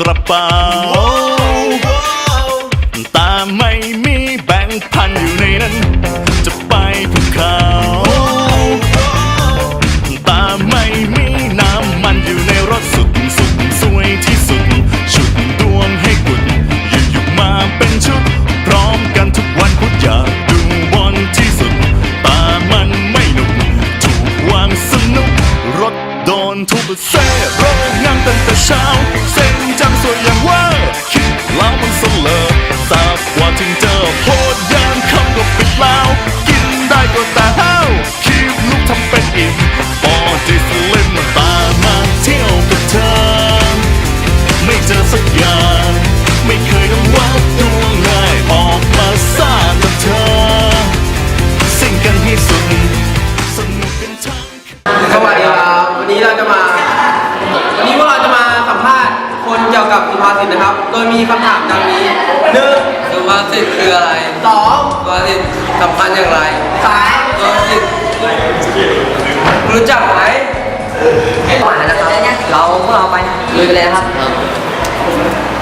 กระเป๋าแต่ไม่มีแบงค์พันอยู่ในนั้น จะไปภูเขาแต่ไม่มีน้ำมันอยู่ในรถสุดสุดสวยที่สุด ชุดดวงให้กุดหยุดหยุดมาเป็นชุด พร้อมกันทุกวันพุธอยากดูบอลที่สุดต่มันไม่หนุกถูกวางสนุก รถโดนทุบเซ่โรงงานตั้งแต่เช้า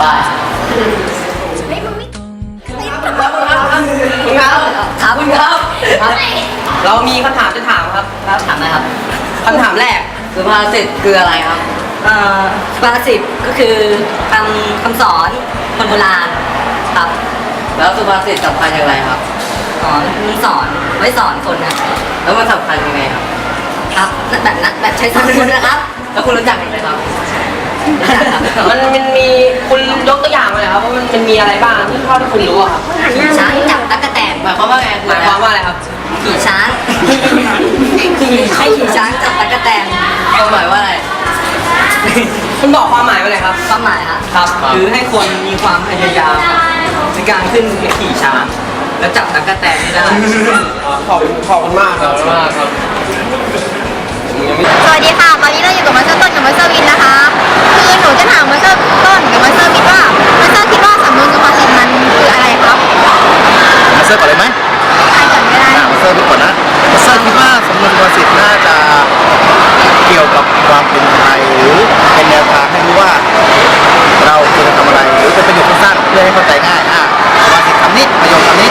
ไปครับครับคุณครับครับ เรามีคำถามจะถามครับครับถามนะครับคำถามแรกสุภาษิตคืออะไรครับเอ่อสุภาษิตก็คือคำคำสอนคนโบราณครับ แล้วสุภาษิตสำคัญอย่างไรครับ สอนสอนไว้สอนคนนะแล้วมันสำคัญยังไงครับ ครับแบบนั้นแบบใช้สอนคนนะครับ แล้วคุณรู้จักมันไหมครับ มันมันมีคุณยกตัวอย่างมาเลยครับว่ามันมันมีอะไรบ้างที่เท่าที่คุณรู้อะครับขี่ช้างจับตั๊กแตนหมายความว่าไงหมายความว่าอะไรครับขี่ช้างให้ขี่ช้างจับตั๊กแตนความหมายว่าอะไรคุณบอกความหมายมาเลยครับความหมายครับครับคือให้คนมีความพยายามในการขึ้นขี่ช้างแล้วจับตั๊กแตนให้ได้ขอบขอบคุณมากครับมากครับ สวัสดีค่ะ ตอนนี้เราอยู่กับมาสเตอร์ต้นกับมาสเตอร์วินนะคะ คือหนูจะถามมาสเตอร์ต้นกับมาสเตอร์วินว่ามาสเตอร์คิดว่าสำนวนสุภาษิตมันคืออะไรครับมาเซอร์ก่อนเลยไหมใครก่อนก็ได้อ่ามาเซอร์ดูก่อนนะมาเซอร์คิดว่าสำนวนสุภาษิตน่าจะเกี่ยวกับความเป็นไทยหรือเป็นแนวทางให้รู้ว่า เราควรจะทำอะไรหรือเป็นประโยคสั้นๆเพื่อให้เข้าใจง่ายอ่าสุภาษิตคำนี้ประโยคคำนี้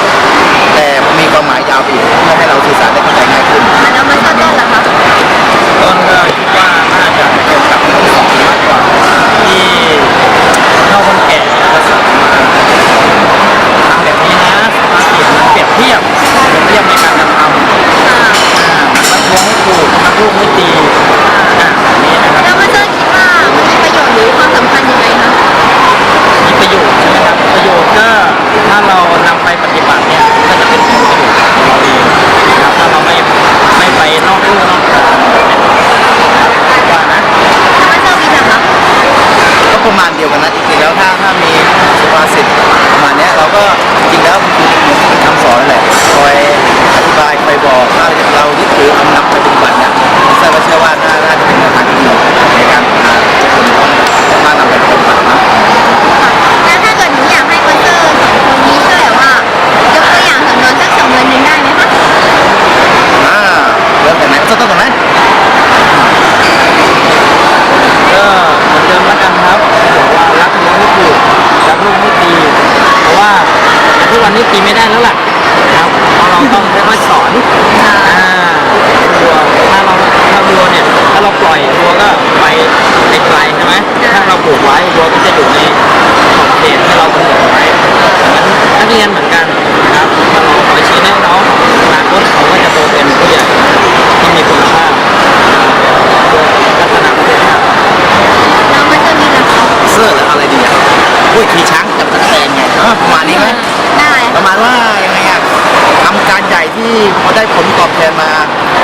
ญ่ที่พอได้ผลตอบแทนมา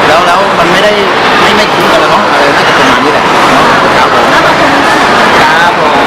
แล้วแล้วมันไม่ได้ไม่ไม่คุ้มกันแล้วเนาะเออน่าจะประมาณนี้แหละเนาะครับผมครับผม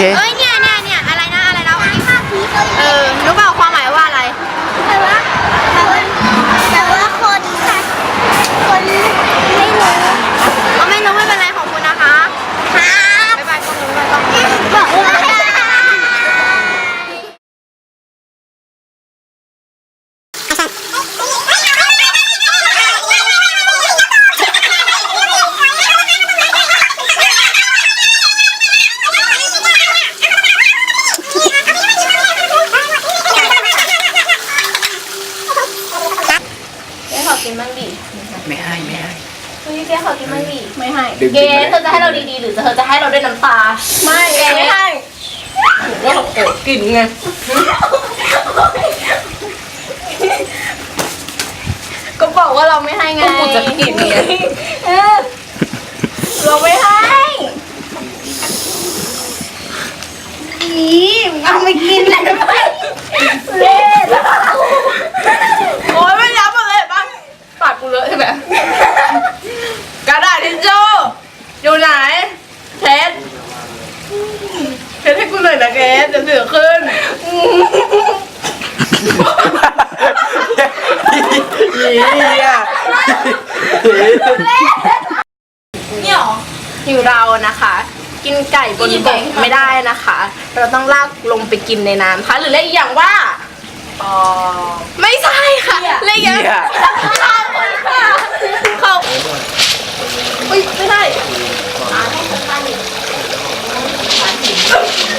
noche. ดึงเกสเธอจะให้เราดีๆ หรือเธอจะให้เราด้วยน้ำตา ไม่เกรซไม่ให้ว่าเราโกรธกินไงก็บอกว่าเราไม่ให้ไงก็กูจะกินไงเออเราไม่ให้อีมึงเอาไม่กินเลยไหมเล่นโอ้ยไม่ยับมาเลยปะปากกูเลอะใช่ไหมกระดาษทิชชู่ อยู่ไหนเทสเทสให้กูหน่อยนะเกสจะถือขึ้นนี่อะเนี่ยหรอ อยู่เรานะคะ กินไก่บนบกไม่ได้นะคะ เราต้องลากลงไปกินในน้ำค่ะ หรือเรียกอีกอย่างว่าไม่ใช่ค่ะเรียกอย่างเหี้ย ขอบคุณค่ะขอบ อุ้ยไม่ได้เ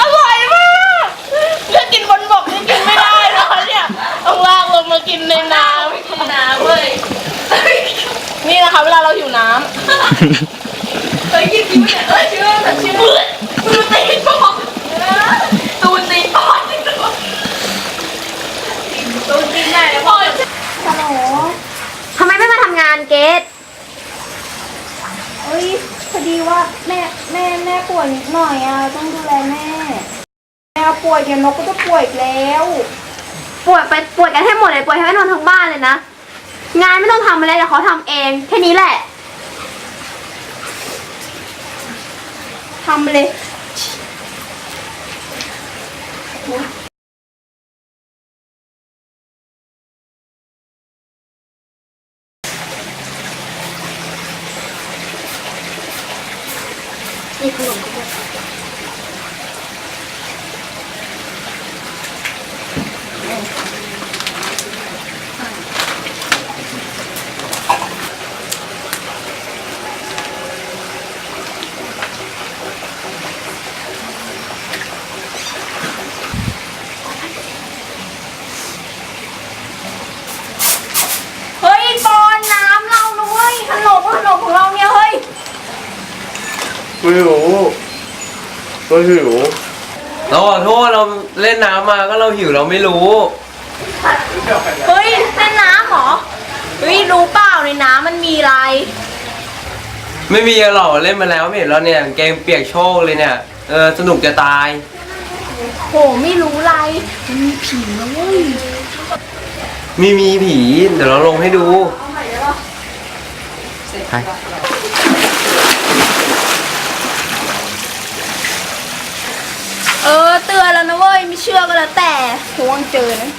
อร่อยมากถ้ากินบนบกนี่กินไม่ได้นะคะเนี่ยต้องลากลงมากินในน้ำกินน้ำเว้ยนี่นะคะเวลาเราหิวน้ำเฮ้ยกินกินไม่ได้เอ้ยชื่อแต่ชื่อมือมือตีปอกตู วยนิดหน่อยอะต้องดูแลแม่แม่ป่วยเดี๋ยวนกก็จะป่วยอีกแล้วป่วยไปป่วยกันให้หมดเลยป่วยให้แม่นอนทั้งบ้านเลยนะ งานไม่ต้องทำอะไรเดี๋ยวเขาทำเองแค่นี้แหละทำเลย เฮ้ยบอลน้ำเรานะเว้ยขนมขนมของเราเนี่ยเฮ้ย ไม่รู้ ก็หิวเราขอโทษเราเล่นน้ำมาก็เราหิวเราไม่รู้ เฮ้ยเล่นน้ำเหรอเฮ้ยรู้เปล่าในน้ำมันมีอะไร ไม่มีหรอกเล่นมาแล้วไม่เห็นแล้วเนี่ยเกมเปียกโชคเลยเนี่ยเออสนุกจะตายโหไม่รู้อะไรมันมีผีนะเว้ยมีมีผี เดี๋ยวเราลงให้ดูไป เออเตือนแล้วนะเว้ยไม่เชื่อก็แล้วแต่ทวงเจอนะ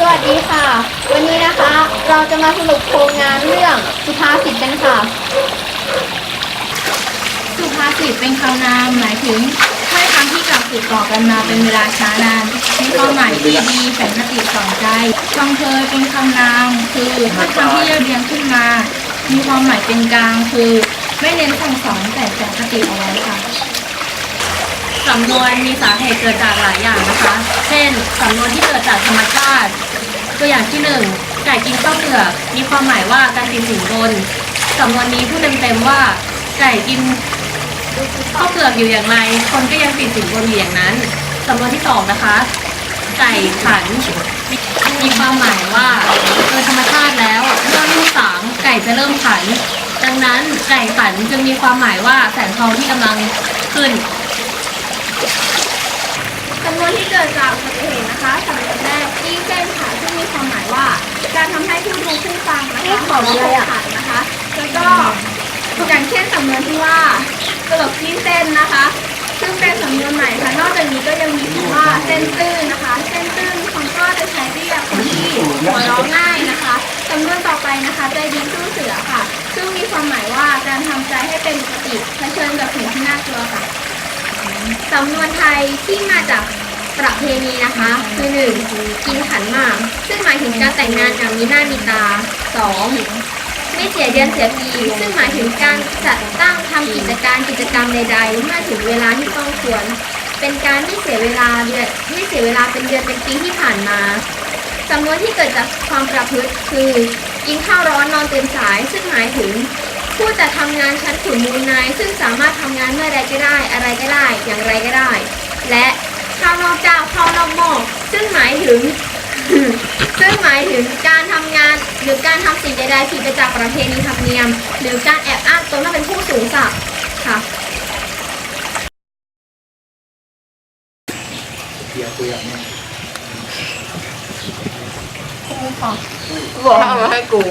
ส วัสดีค่ะ วันนี้นะคะ เราจะมาสรุปโครงงานเรื่องสุภาษิตกันค่ะ สุภาษิตเป็นคำนามหมายถึงถ้อยคำที่กล่าวสืบต่อกันมาเป็นเวลาช้านานมีความหมายที่ดีแฝงคติสอนใจคำเพยเป็นคำนามคือถ้อยคำที่เรียบเรียงขึ้นมา มีความหมายเป็นกลางคือ ไม่เน้นสั่งสอนแต่แฝงคติเอาไว้ค่ะสำนวนมีสาเหตุเกิดจากหลายอย่างนะคะ เช่น สำนวนที่เกิดจากธรรมชาติ ตัวอย่างที่หนึ่งไก่กินข้าวเปลือกมีความหมายว่าการติดสินบนสำนวนนี้พูดเต็มๆว่า ไก่กินข้าวเปลือกอยู่อย่างไรคนก็ยังติดสินบนอยู่อย่างนั้นสำนวนที่สองนะคะ ไก่ขันมีความหมายว่าโดยธรรมชาติแล้วเมื่อลูกสางไก่จะเริ่มขัน ดังนั้นไก่ขันจึงมีความหมายว่าแสงทองที่กำลังขึ้น จำนวนที่เกิดจากอุบัติเหตุนะคะสำนวนแรกที่เส้นค่ะซึ่งมีความหมายว่า การทำให้ผู้ดูผู้ฟังนะคะขอเลยอะนะคะ แล้วก็อย่างเช่นสำนวนที่ว่าตลกที่เส้นนะคะ ซึ่งเป็นสำนวนใหม่ค่ะนอกจากนี้ก็ยังมีคำว่าเส้นตื้นนะคะเส้นตื้นคำก็จะใช้เรียกคนที่หัวเราะง่ายนะคะสำนวนต่อไปนะคะใจดีสู้เสือค่ะ ซึ่งมีความหมายว่าการทำใจให้เป็นปกติเผชิญกับสิ่งที่น่ากลัวค่ะ สำนวนไทยที่มาจากประเพณีนะคะ คือหนึ่งกินขันหมาก ซึ่งหมายถึงการแต่งงานอย่างมีหน้ามีตาสองไม่เสียเดือนเสียปีซึ่งหมายถึงการจัดตั้งทำกิจการกิจกรรมใดๆเมื่อถึงเวลาที่ต้องควร เป็นการไม่เสียเวลาเดือนไม่เสียเวลาเป็นเดือนเป็นปีที่ผ่านมาสำนวนที่เกิดจากความประพฤติคือ กินข้าวร้อนนอนตื่นสาย ซึ่งหมายถึง ผู้จะทำงานชั้นขุนมูลนายซึ่งสามารถทำงานเมื่อใดก็ได้ อะไรก็ได้ อย่างไรก็ได้ และข้าวนอกเจ้าข้าวนอกหม้อซึ่งหมายถึง ซึ่งหมายถึงการทำงานหรือการทำสิ่งใดๆผิดไปจากประเพณีธรรมเนียม หรือการแอบอ้างตนว่าเป็นผู้สูงศักดิ์ค่ะบอกให้เอามาให้กู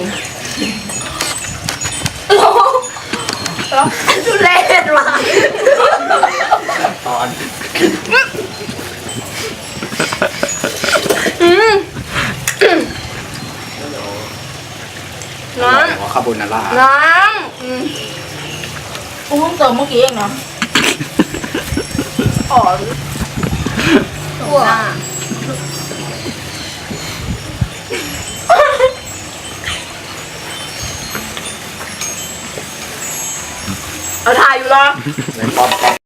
ทุเรศว่ะน้ำคาโบนาร่าน้ำอืมกูเพิ่งเติมเมื่อกี้เองนะอ๋อตัวเอา อยู่เหรอ